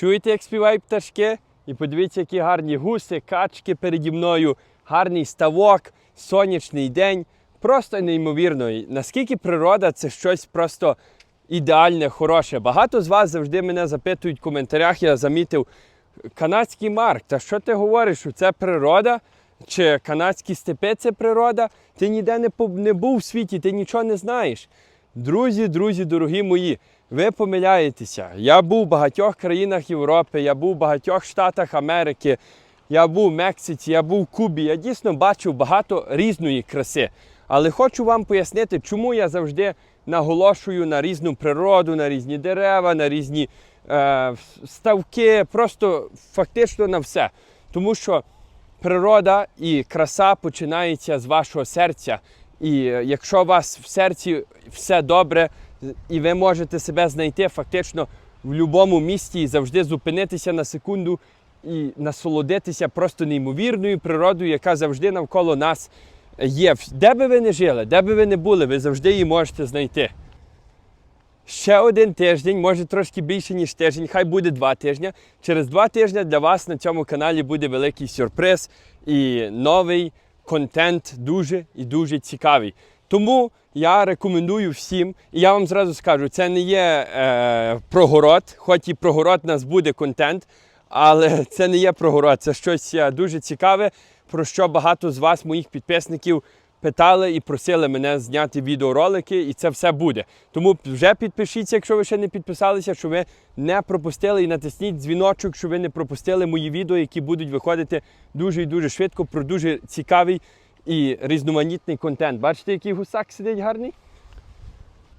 Чуєте, як співають пташки? І подивіться, які гарні гуси, качки переді мною, гарний ставок, сонячний день. Просто неймовірно. Наскільки природа це щось просто ідеальне, хороше. Багато з вас завжди мене запитують в коментарях, я замітив, канадський марк, та що ти говориш, це природа? Чи канадські степи це природа? Ти ніде не був в світі, ти нічого не знаєш. Друзі, друзі, дорогі мої, ви помиляєтеся. Я був в багатьох країнах Європи, я був в багатьох штатах Америки, я був в Мексиці, я був в Кубі. Я дійсно бачив багато різної краси. Але хочу вам пояснити, чому я завжди наголошую на різну природу, на різні дерева, на різні е, ставки, просто фактично на все. Тому що природа і краса починається з вашого серця. І е, якщо у вас в серці все добре, і ви можете себе знайти фактично в будь-якому місті і завжди зупинитися на секунду і насолодитися просто неймовірною природою, яка завжди навколо нас є. Де би ви не жили, де би ви не були, ви завжди її можете знайти. Ще один тиждень, може трошки більше, ніж тиждень, хай буде два тижні. Через два тижні для вас на цьому каналі буде великий сюрприз і новий контент дуже і дуже цікавий. Тому я рекомендую всім, і я вам зразу скажу, це не є е, прогород, хоч і прогород нас буде контент, але це не є прогород, це щось е, дуже цікаве, про що багато з вас, моїх підписників, питали і просили мене зняти відеоролики, і це все буде. Тому вже підпишіться, якщо ви ще не підписалися, щоб ви не пропустили і натисніть дзвіночок, щоб ви не пропустили мої відео, які будуть виходити дуже і дуже швидко про дуже цікавий і різноманітний контент. Бачите, який гусак сидить гарний?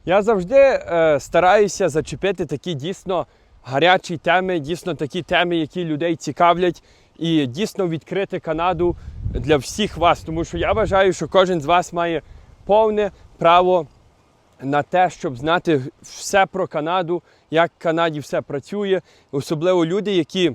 Я завжди е, стараюся зачепити такі дійсно гарячі теми, дійсно такі теми, які людей цікавлять, і дійсно відкрити Канаду для всіх вас. Тому що я вважаю, що кожен з вас має повне право на те, щоб знати все про Канаду, як в Канаді все працює, особливо люди, які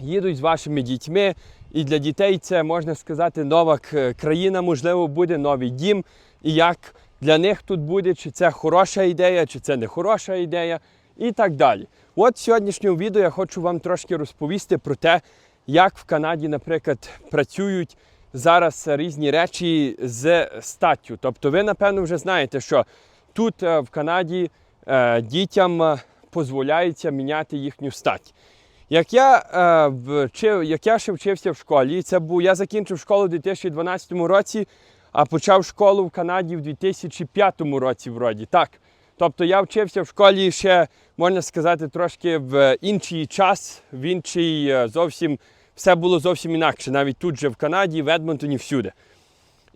їдуть з вашими дітьми. І для дітей це можна сказати нова країна, можливо, буде новий дім. І як для них тут буде, чи це хороша ідея, чи це не хороша ідея, і так далі. От в сьогоднішньому відео я хочу вам трошки розповісти про те, як в Канаді, наприклад, працюють зараз різні речі з статтю. Тобто, ви, напевно, вже знаєте, що тут е, в Канаді е, дітям е, дозволяється міняти їхню стать. Як я, е, як я ще вчився в школі, це був, я закінчив школу у 2012 році, а почав школу в Канаді в 2005 році, вроді. Так. Тобто я вчився в школі ще, можна сказати, трошки в інший час, в інший е, зовсім все було зовсім інакше, навіть тут же в Канаді, в Едмонтоні, всюди.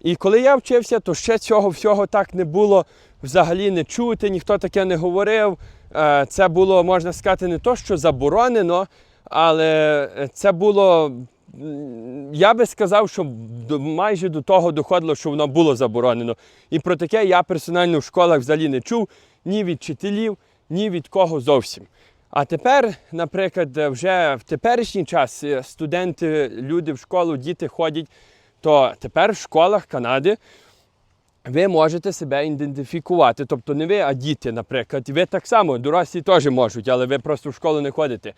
І коли я вчився, то ще цього всього так не було взагалі не чути, ніхто таке не говорив. Е, Це було, можна сказати, не то, що заборонено, але це було. Я би сказав, що майже до того доходило, що воно було заборонено. І про таке я персонально в школах взагалі не чув ні від вчителів, ні від кого зовсім. А тепер, наприклад, вже в теперішній час е, студенти, люди в школу, діти ходять, то тепер в школах Канади ви можете себе ідентифікувати. Тобто не ви, а діти, наприклад. Ви так само, дорослі теж можуть, але ви просто в школу не ходите.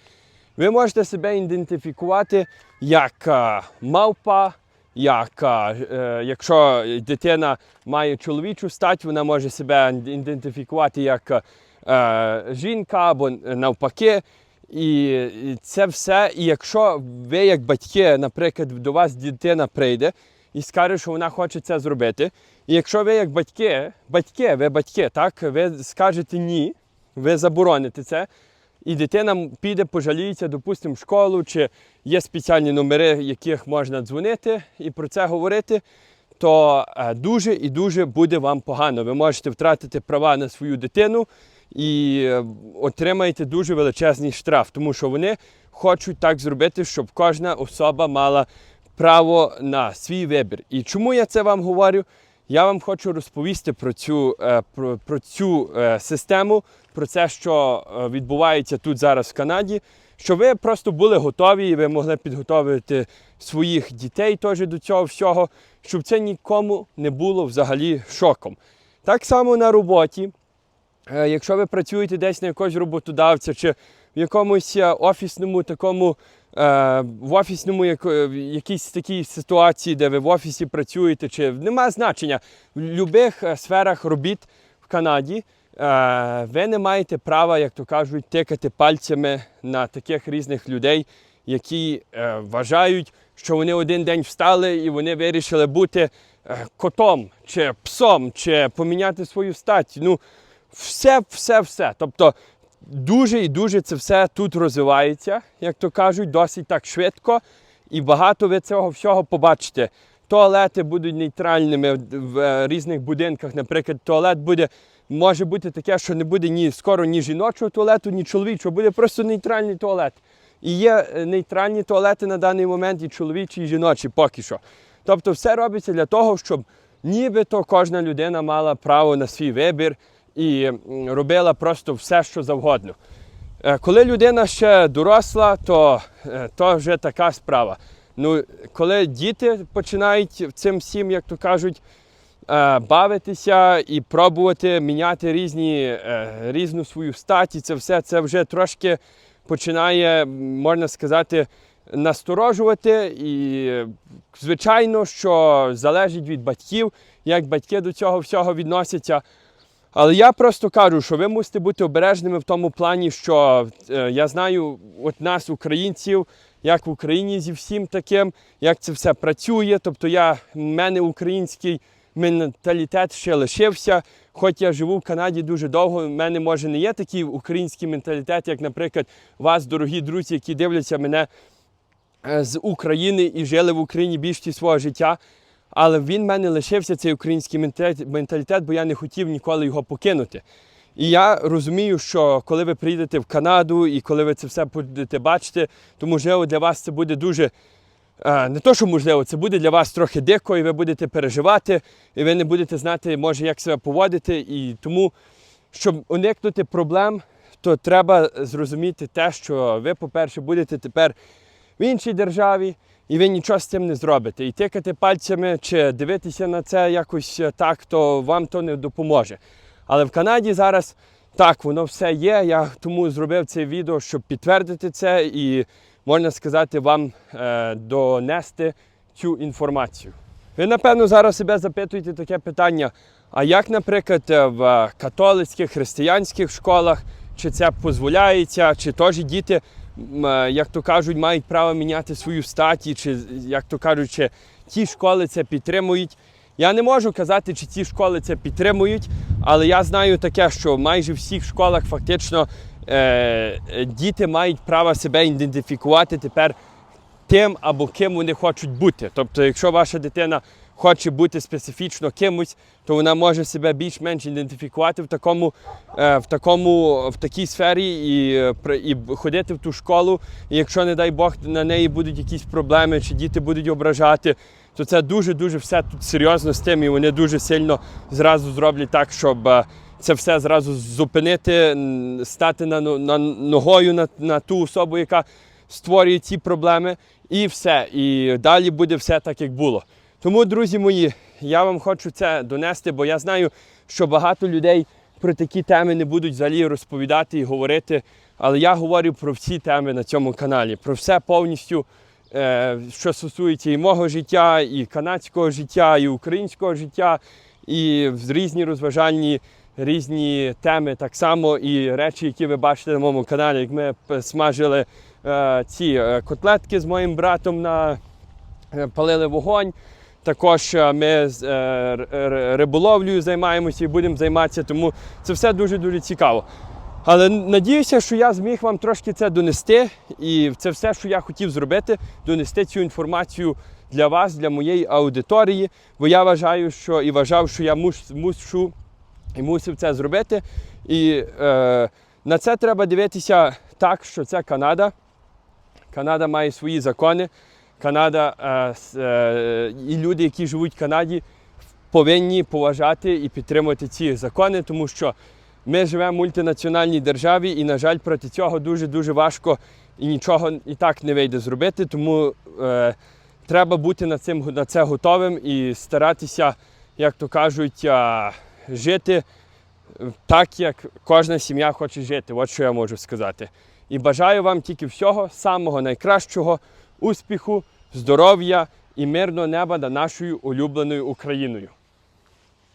Ви можете себе ідентифікувати як е, мавпа, як е, е, якщо дитина має чоловічу стать, вона може себе ідентифікувати як е, жінка або навпаки. І це все. І якщо ви, як батьки, наприклад, до вас дитина прийде і скаже, що вона хоче це зробити. І якщо ви, як батьки, батьки, ви батьки, так, ви скажете ні, ви забороните це, і дитина піде, пожаліється, допустимо, в школу, чи є спеціальні номери, яких можна дзвонити і про це говорити, то е, дуже і дуже буде вам погано. Ви можете втратити права на свою дитину і е, отримаєте дуже величезний штраф, тому що вони хочуть так зробити, щоб кожна особа мала право на свій вибір. І чому я це вам говорю? Я вам хочу розповісти про цю, е, про, про цю е, систему, про це, що е, відбувається тут зараз в Канаді, щоб ви просто були готові і ви могли підготовити своїх дітей теж до цього всього, щоб це нікому не було взагалі шоком. Так само на роботі. Якщо ви працюєте десь на якогось роботодавця чи в якомусь офісному такому, в офісному якійсь такій ситуації, де ви в офісі працюєте, чи немає значення в будь-яких е, сферах робіт в Канаді. е, Ви не маєте права, як то кажуть, тикати пальцями на таких різних людей, які е, вважають, що вони один день встали і вони вирішили бути е, котом чи псом, чи поміняти свою стать. Ну, все, все, все. Тобто дуже і дуже це все тут розвивається, як то кажуть, досить так швидко. І багато ви цього всього побачите. Туалети будуть нейтральними в- е, різних будинках. Наприклад, туалет буде, може бути таке, що не буде ні скоро ні жіночого туалету, ні чоловічого, буде просто нейтральний туалет. І є е, нейтральні туалети на даний момент, і чоловічі, і жіночі поки що. Тобто все робиться для того, щоб нібито кожна людина мала право на свій вибір і робила просто все, що завгодно. Е, Коли людина ще доросла, то, е, то вже така справа. Ну, коли діти починають цим всім, як то кажуть, е, бавитися і пробувати міняти різні, різну свою стать, і це все це вже трошки починає, можна сказати, насторожувати. І, звичайно, що залежить від батьків, як батьки до цього всього відносяться. Але я просто кажу, що ви мусите бути обережними в тому плані, що е, я знаю от нас, українців, як в Україні зі всім таким, як це все працює. Тобто я, в мене український менталітет ще лишився. Хоч я живу в Канаді дуже довго, в мене може не є такий український менталітет, як, наприклад, вас, дорогі друзі, які дивляться мене е, з України і жили в Україні більшість свого життя. Але він в мене лишився цей український менталітет- бо я не хотів ніколи його покинути. І я розумію, що коли ви приїдете в Канаду і коли ви це все будете бачити, то можливо для вас це буде дуже. е, Не то, що можливо, це буде для вас трохи дико, і ви будете переживати, і ви не будете знати, може, як себе поводити. І тому, щоб уникнути проблем, то треба зрозуміти те, що ви, по-перше, будете тепер в іншій державі, і ви нічого з цим не зробите. І тикати пальцями чи дивитися на це якось е, так, то вам то не допоможе. Але в Канаді зараз так, воно все є. Я тому зробив це відео, щоб підтвердити це і, можна сказати, вам е, донести цю інформацію. Ви, напевно, зараз себе запитуєте таке питання: а як, наприклад, е, в католицьких християнських школах, чи це дозволяється, чи теж діти, як то кажуть, мають право міняти свою статі, чи як то кажуть, чи ті школи це підтримують. Я не можу казати, чи ці школи це підтримують, але я знаю таке, що майже в всіх школах фактично е, е, діти мають право себе ідентифікувати тепер тим або ким вони хочуть бути. Тобто, якщо ваша дитина хоче бути специфічно кимось, то вона може себе більш-менш ідентифікувати в такому, е, в такому, в такій сфері і, е, і ходити в ту школу. І якщо, не дай Бог, на неї будуть якісь проблеми, чи діти будуть ображати, то це дуже-дуже все тут серйозно з тим, і вони дуже сильно зразу зроблять так, щоб. е, Це все зразу зупинити, стати на, на ногою на, на ту особу, яка створює ці проблеми, і все. І далі буде все так, як було. Тому, друзі мої, я вам хочу це донести, бо я знаю, що багато людей про такі теми не будуть взагалі розповідати і говорити. Але я говорю про всі теми на цьому каналі, про все повністю, е, що стосується і мого життя, і канадського життя, і українського життя, і різні розважальні. Різні теми так само і речі, які ви бачите на моєму каналі, як ми смажили е, ці е, котлетки з моїм братом на палили вогонь. Також е, ми з е, риболовлею займаємося і будемо займатися, тому це все дуже-дуже цікаво. Але надіюся, що я зміг вам трошки це донести, і це все, що я хотів зробити, донести цю інформацію для вас, для моєї аудиторії. Бо я вважаю, що і вважав, що я муш, мушу і мусив це зробити. І е, на це треба дивитися так, що це Канада. Канада має свої закони. Канада е, е, і люди, які живуть в Канаді, повинні поважати і підтримувати ці закони, тому що ми живемо в мультинаціональній державі, і, на жаль, проти цього дуже-дуже важко і нічого і так не вийде зробити. Тому е, треба бути на, цим, на це готовим і старатися, як то кажуть, е, жити так, як кожна сім'я хоче жити. От що я можу сказати. І бажаю вам тільки всього самого найкращого, успіху, здоров'я і мирного неба над нашою улюбленою Україною.